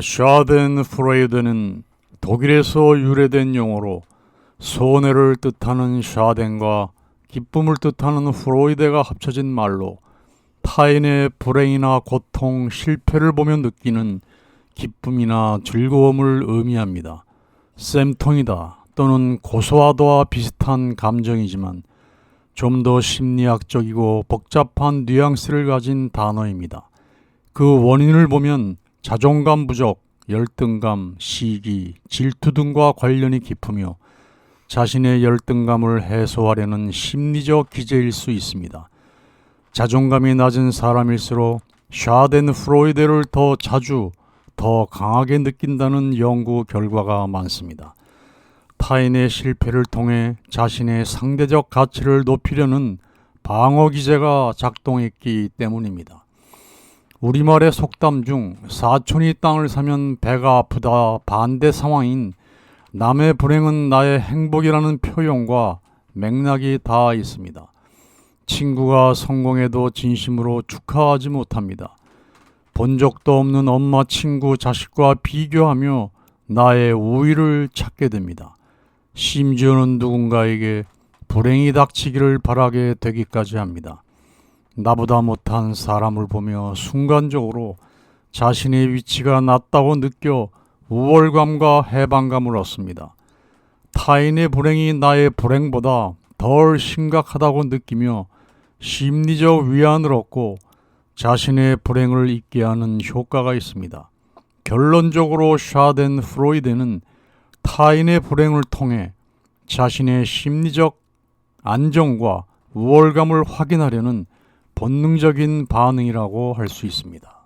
샤덴 프레이드는 독일에서 유래된 용어로 손해를 뜻하는 샤덴과 기쁨을 뜻하는 프로이데가 합쳐진 말로 타인의 불행이나 고통, 실패를 보며 느끼는 기쁨이나 즐거움을 의미합니다. 쌤통이다 또는 고소하다와 비슷한 감정이지만 좀 더 심리학적이고 복잡한 뉘앙스를 가진 단어입니다. 그 원인을 보면 자존감 부족, 열등감, 시기, 질투 등과 관련이 깊으며 자신의 열등감을 해소하려는 심리적 기제일 수 있습니다. 자존감이 낮은 사람일수록 샤덴 프로이데를 더 자주, 더 강하게 느낀다는 연구 결과가 많습니다. 타인의 실패를 통해 자신의 상대적 가치를 높이려는 방어 기제가 작동했기 때문입니다. 우리말의 속담 중 사촌이 땅을 사면 배가 아프다 반대 상황인 남의 불행은 나의 행복이라는 표현과 맥락이 닿아 있습니다. 친구가 성공해도 진심으로 축하하지 못합니다. 본 적도 없는 엄마, 친구, 자식과 비교하며 나의 우위를 찾게 됩니다. 심지어는 누군가에게 불행이 닥치기를 바라게 되기까지 합니다. 나보다 못한 사람을 보며 순간적으로 자신의 위치가 낮다고 느껴 우월감과 해방감을 얻습니다. 타인의 불행이 나의 불행보다 덜 심각하다고 느끼며 심리적 위안을 얻고 자신의 불행을 잊게 하는 효과가 있습니다. 결론적으로 샤덴 프로이드는 타인의 불행을 통해 자신의 심리적 안정과 우월감을 확인하려는 본능적인 반응이라고 할 수 있습니다.